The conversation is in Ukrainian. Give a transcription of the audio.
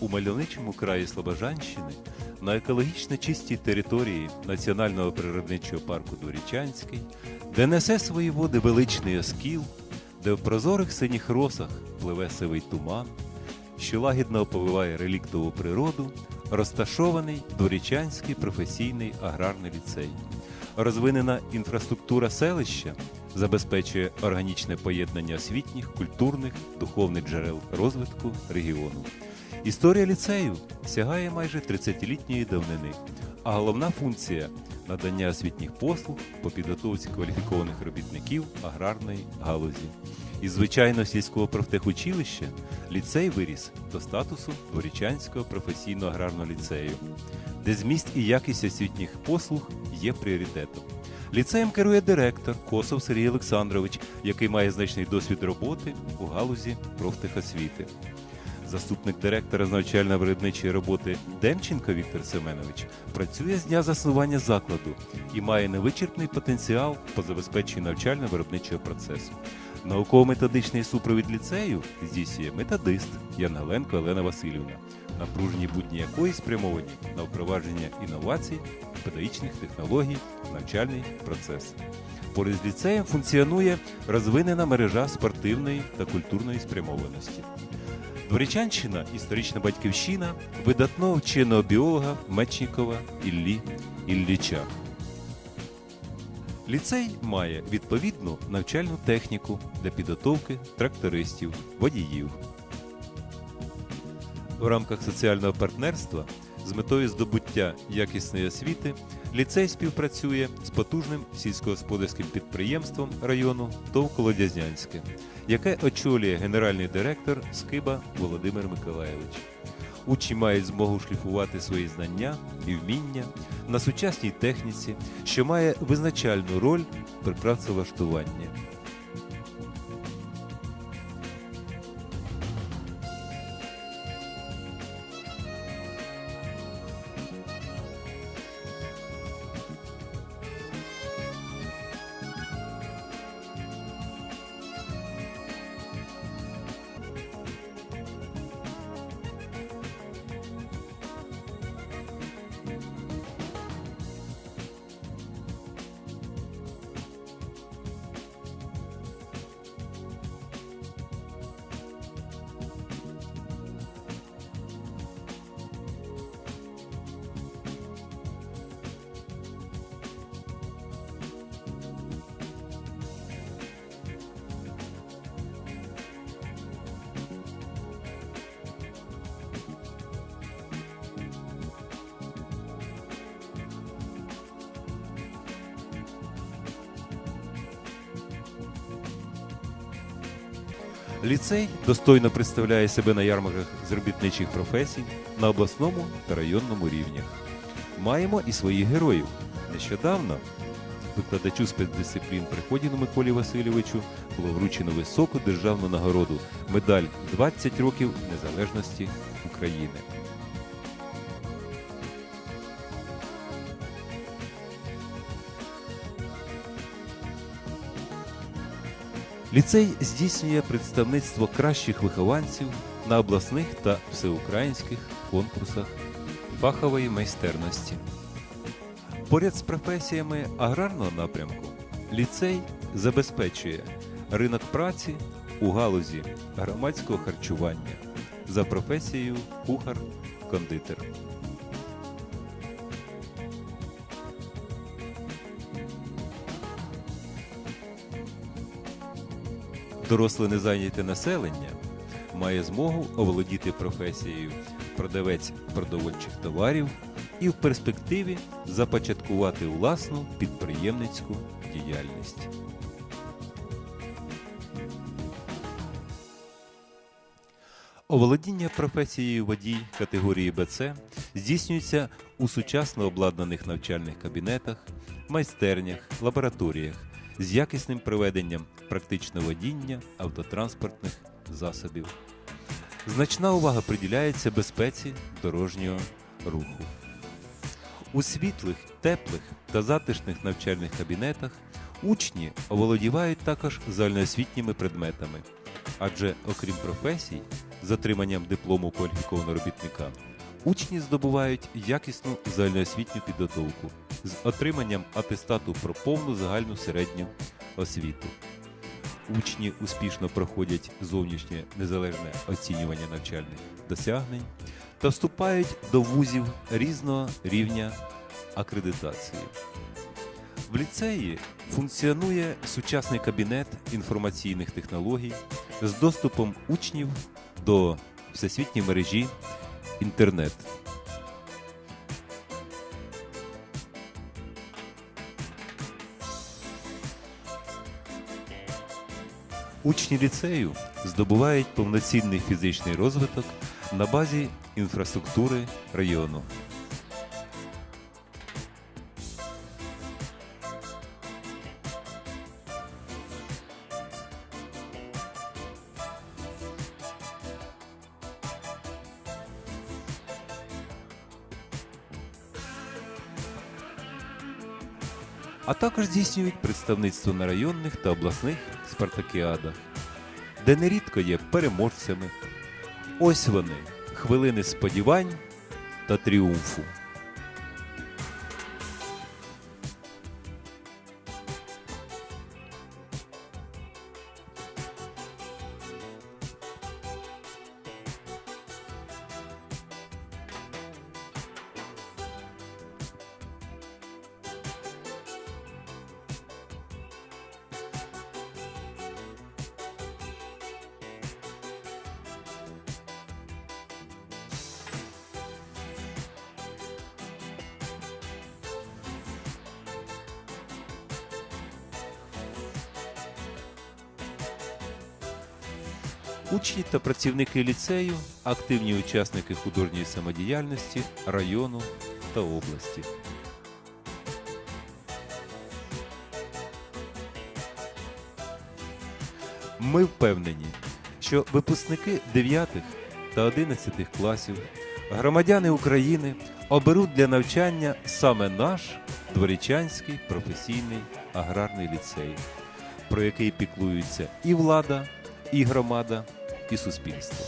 у мальовничому краї Слобожанщини на екологічно чистій території Національного природничого парку Дворічанський, де несе свої води величний оскіл, де в прозорих синіх росах пливе сивий туман, що лагідно оповиває реліктову природу, розташований Дворічанський професійний аграрний ліцей. Розвинена інфраструктура селища забезпечує органічне поєднання освітніх, культурних, духовних джерел розвитку регіону. Історія ліцею сягає майже 30-літньої давнини, а головна функція надання освітніх послуг по підготовці кваліфікованих робітників аграрної галузі. Із звичайного сільського профтехучилища ліцей виріс до статусу Дворічанського професійно-аграрного ліцею, де зміст і якість освітніх послуг є пріоритетом. Ліцеєм керує директор Косов Сергій Олександрович, який має значний досвід роботи у галузі профтехосвіти. Заступник директора з навчально-виробничої роботи Демченко Віктор Семенович працює з дня заснування закладу і має невичерпний потенціал по забезпеченню навчально-виробничого процесу. Науково-методичний супровід ліцею здійснює методист Янгаленко Олена Васильівна, напружені будні якої спрямовані на впровадження інновацій, педагогічних технологій, навчальний процес. Поряд з ліцеєм функціонує розвинена мережа спортивної та культурної спрямованості. Дворічанщина історична батьківщина видатного вченого біолога Мечнікова Іллі Ілліча. Ліцей має відповідну навчальну техніку для підготовки трактористів, водіїв. В рамках соціального партнерства з метою здобуття якісної освіти ліцей співпрацює з потужним сільськогосподарським підприємством району ТОВ Колодязнянське, яке очолює генеральний директор Скиба Володимир Миколаєвич. Учні мають змогу шліфувати свої знання і вміння на сучасній техніці, що має визначальну роль при працевлаштуванні. Ліцей достойно представляє себе на ярмарках з робітничих професій на обласному та районному рівнях. Маємо і своїх героїв. Нещодавно викладачу спецдисциплін Приходіну Миколі Васильовичу було вручено високу державну нагороду медаль 20 років незалежності України. Ліцей здійснює представництво кращих вихованців на обласних та всеукраїнських конкурсах фахової майстерності. Поряд з професіями аграрного напрямку ліцей забезпечує ринок праці у галузі громадського харчування за професією кухар-кондитер. Доросле незайняте населення має змогу оволодіти професією продавець продовольчих товарів і в перспективі започаткувати власну підприємницьку діяльність. Оволодіння професією водій категорії БЦ здійснюється у сучасно обладнаних навчальних кабінетах, майстернях, лабораторіях з якісним проведенням практичного водіння автотранспортних засобів. Значна увага приділяється безпеці дорожнього руху. У світлих, теплих та затишних навчальних кабінетах учні оволодівають також загальноосвітніми предметами, адже окрім професій, з отриманням диплому кваліфікованого робітника, учні здобувають якісну загальноосвітню підготовку з отриманням атестату про повну загальну середню освіту. Учні успішно проходять зовнішнє незалежне оцінювання навчальних досягнень та вступають до вузів різного рівня акредитації. В ліцеї функціонує сучасний кабінет інформаційних технологій з доступом учнів до всесвітньої мережі інтернет. Учні ліцею здобувають повноцінний фізичний розвиток на базі інфраструктури району. а також здійснюють представництво на районних та обласних спартакіадах, де нерідко є переможцями. Ось вони, хвилини сподівань та тріумфу. Учні та працівники ліцею активні учасники художньої самодіяльності району та області. Ми впевнені, що випускники 9 та 11 класів, громадяни України оберуть для навчання саме наш Дворічанський професійний аграрний ліцей, про який піклуються і влада, і громада, і суспільство.